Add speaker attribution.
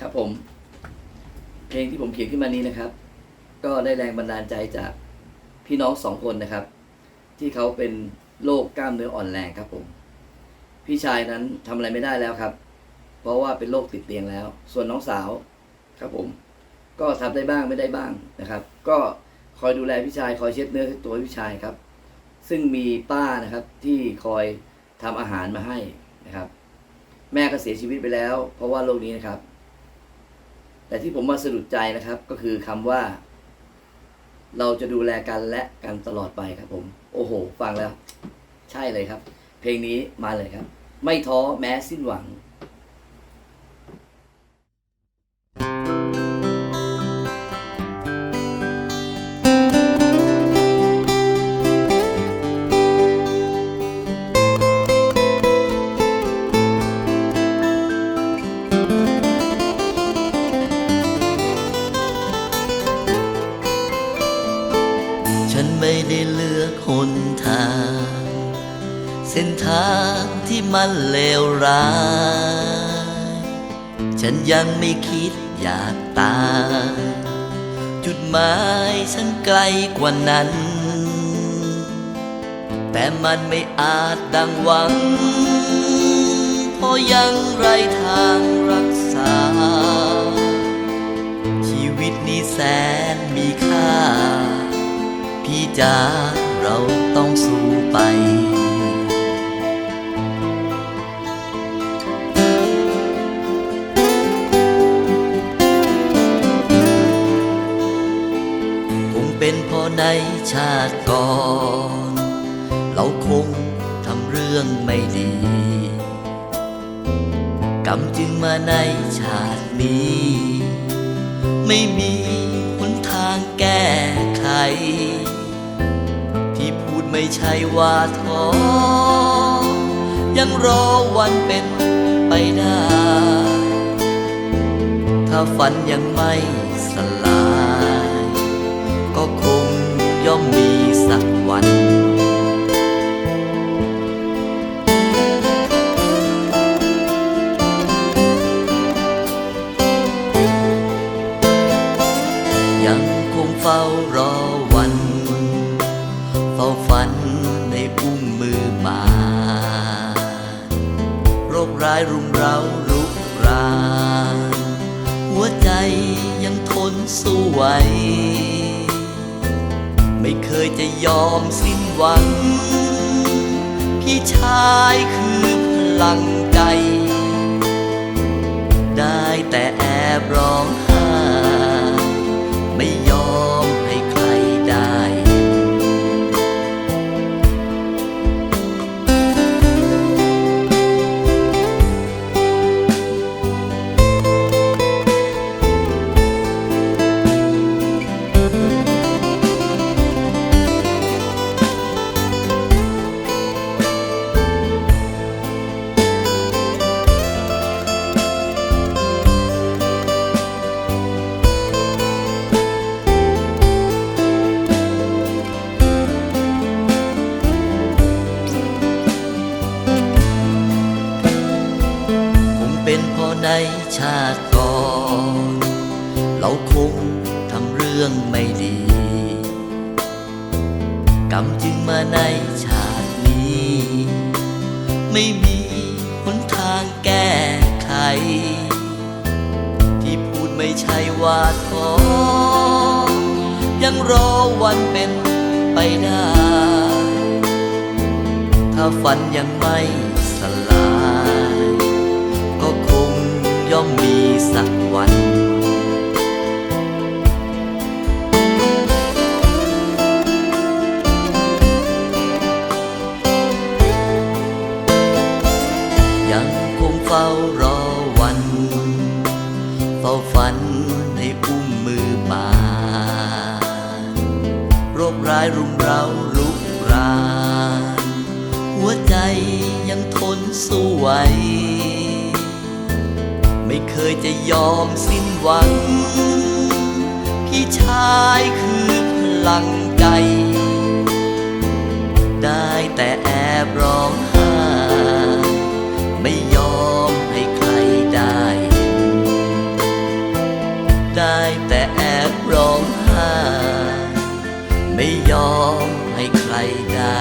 Speaker 1: ครับผม เพลงที่ผมเขียนขึ้นมานี้นะครับ ก็ได้แรงบันดาลใจจากพี่น้องสองคนนะครับ ที่เขาเป็นโรคกล้ามเนื้ออ่อนแรงครับผม พี่ชายนั้นทำอะไรไม่ได้แล้วครับ เพราะว่าเป็นโรคติดเตียงแล้ว ส่วนน้องสาวครับผม ก็ทำได้บ้างไม่ได้บ้างนะครับ ก็คอยดูแลพี่ชาย คอยเช็ดเนื้อเช็ดตัวพี่ชายครับ ซึ่งมีป้านะครับที่คอยทำอาหารมาให้นะครับ แม่ก็เสียชีวิตไปแล้ว เพราะว่าโรคนี้นะครับ แต่ที่ผมมาสะดุดใจนะครับก็คือคำว่า เราจะดูแลกันและกันตลอดไปครับผม โอ้โห ฟังแล้ว ใช่เลยครับ เพลงนี้มาเลยครับ ไม่ท้อแม้สิ้นหวัง
Speaker 2: ได้เลือกหนทาง เส้นทางที่มันเลวร้าย ฉันยังไม่คิดอยากตายจุดหมายฉันไกลกว่านั้น แต่มันไม่อาจดังหวัง เพราะยังไรทางรักษา จ๋าเราต้องสู้ไป คงเป็นเพราะในชาติก่อน เราคงทำเรื่องไม่ดี กรรมจึงมาในชาตินี้ ไม่มีหนทางแก้ไข ไม่ใช่ว่าท้อยังรอวันเป็นไปได้ ถ้าฝันยังไม่สลาย ก็คงย่อมมีสักวันยังคงเฝ้ารอ เฝ้าฝันในอุ้งมือมา โรคร้ายรุมเร้ารุกรานหัวใจยังทนสู้ไหว ไม่เคยจะยอมสิ้นหวัง พี่ชายคือพลังใจ ได้แต่แอบร้องไห้ ชาติก่อน เราคงทำเรื่องไม่ดี กรรมจึงมาในชาตินี้ ไม่มีหนทางแก้ไข ที่พูดไม่ใช่ว่าท้อยังรอวันเป็นไปได้ ถ้าฝันยังไม่สลาย ย่อมมีสักวัน ยังคงเฝ้ารอวัน เฝ้าฝันในอุ้มมือมาโรคร้ายรุมเร้าลุกราน หัวใจยังทนสู้ไหว เคยจะยอมสิ้นหวัง พี่ชายคือพลังใจ ได้แต่แอบร้องไห้ไม่ยอมให้ใครได้ ได้แต่แอบร้องไห้ไม่ยอมให้ใครได้